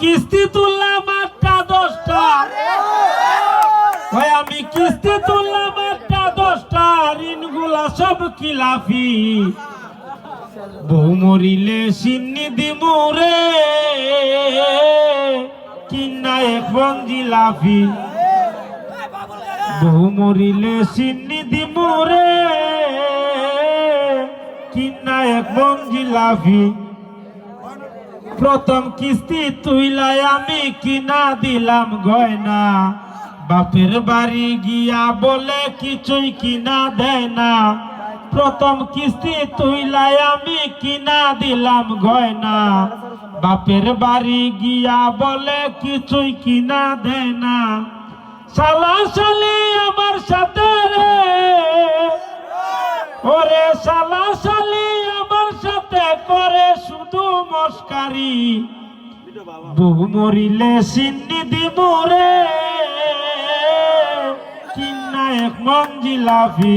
কিস্তি তুললাম আটটা দশটা। ওই আমি কিস্তি তুললাম আটটা দশটা, ঋণগুলা সব খিলাফি। বউ মরিলে সিন্নি দিমুরে কিনা এক বঞ্জি লাফি বউ মরিলে সিন্নি দিমুরে কিনা এক বঞ্জি লাফি প্রথম কিস্তি তুইলাই আমি কিনা দিলাম গয়না। বাপের বাড়ি গিয়া বলে কিছুই কিনা দেয় না। প্রথম কিস্তি তুইলাই আমি কিনা দিলাম গয়না। বাপের বাড়ি গিয়া বলে কিছুই কিনা দেয় না। সালা সালি আমার সাথে রে। ওরে সালা সালি শুধু মস্কারি। বহু মরিলে সিন্নি দিমুরে কিন্না এক মঞ্জি লাফি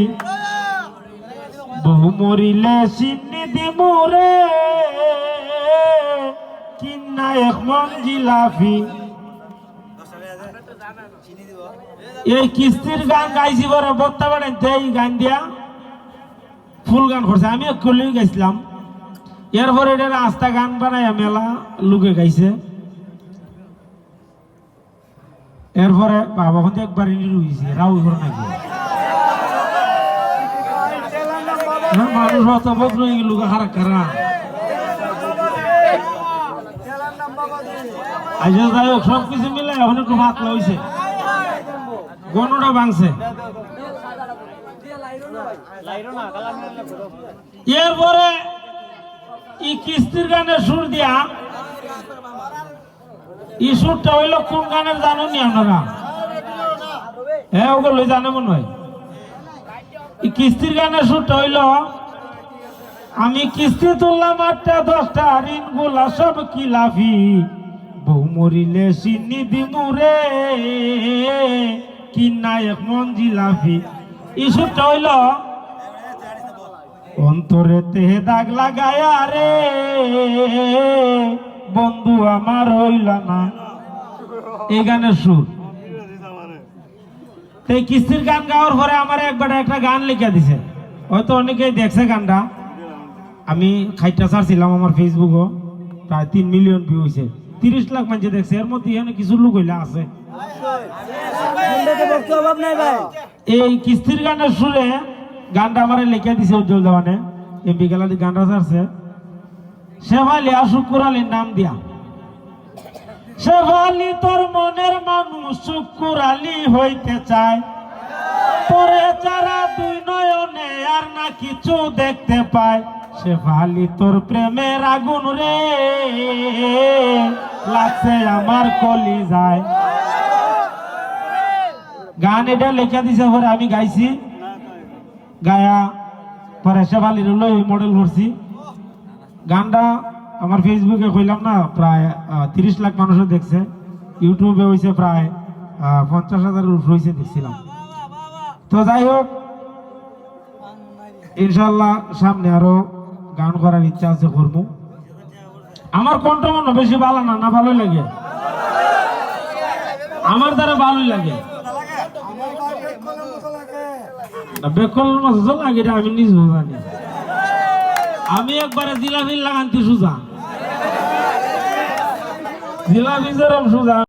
বহু মরিলে সিন্নি দিমুরে কিন্না এক লাফি এই কিস্তির গান গাইছি বড় বত্তা বাড়েন এই গান দিয়া। ফুল গান করছে আমিও একলেই গাইছিলাম। এরপরে এটা রাস্তা গান বানাই মেলা লোকে গাইছে এরপরে বাবা হতে একবার রুইছে রাউ ঘর নাকি? মানুষ অত কারা আজ যাই হোক, সব কিছু মিলে এখন গনটা ভাঙছে। এরপরে ই কিস্তির গানের সুর দিয়া ই সুরটা হইল কোন গানের জানো নি আপনারা? হ্যাঁ ওগুলো জানে মনে হয়। ই কিস্তির গানের সুরটা হইল, আমি কিস্তি তুললাম আটটা, দশটা ঋণগুলা সব কি লাফি বউ মরিলে সিন্নি দিমুরে কি নায়ক মঞ্জি লাফি ই সুরটা হইল অন্তরে তে দাগ লাগায়া রে, বন্ধু আমার হইল না। এই গানের সুর। এই কিস্তির গান গাওয়ার পরে আমার একবার একটা গান লিখে দিছে। হয়তো অনেকেই দেখছে গানটা। আমি খাইটা ছাড়ছিলাম আমার ফেসবুকও প্রায় তিন মিলিয়ন ভিউ হয়েছে তিরিশ লাখ মানুষ দেখছে, এর মধ্যে এখানে কিছু লোক হইলে আছে। এই কিস্তির গানের সুরে গানটা আমার লিখে দিছে উজ্জ্বল দেওয়ানে এই বিকেলাদি গানটা ছাড়ছে। শেফালি আর শুক্র আলীর নাম দিয়া। শেফালি তোর মনের মানুষ শুক্র আলী হইতে চায়। পরে যারা দুই নয়নে আর না কিছু দেখতে পায়। শেফালি তোর প্রেমের আগুন রে, লাগছে আমার কলি যায় গান এটা লেখা দিছে আমি গাইছি। গায়া পরে শেফালির লই মডেল করছি গানটা আমার ফেসবুকে কইলাম না, প্রায় তিরিশ লাখ মানুষও দেখছে। ইউটিউবে হয়েছে প্রায় পঞ্চাশ হাজার হয়েছে দেখছিলাম। তো যাই হোক ইনশাল্লাহ সামনে আরও গান করার ইচ্ছা আছে করব। আমার কণ্ঠ মনে বেশি ভালো না না ভালোই লাগে। আমার দ্বারা ভালোই লাগে। মতো তো লাগে এটা আমি নিজ জানি আমি একবারে জিলাপি লাগানতে সুজা। জিলাপি যেরম সুজা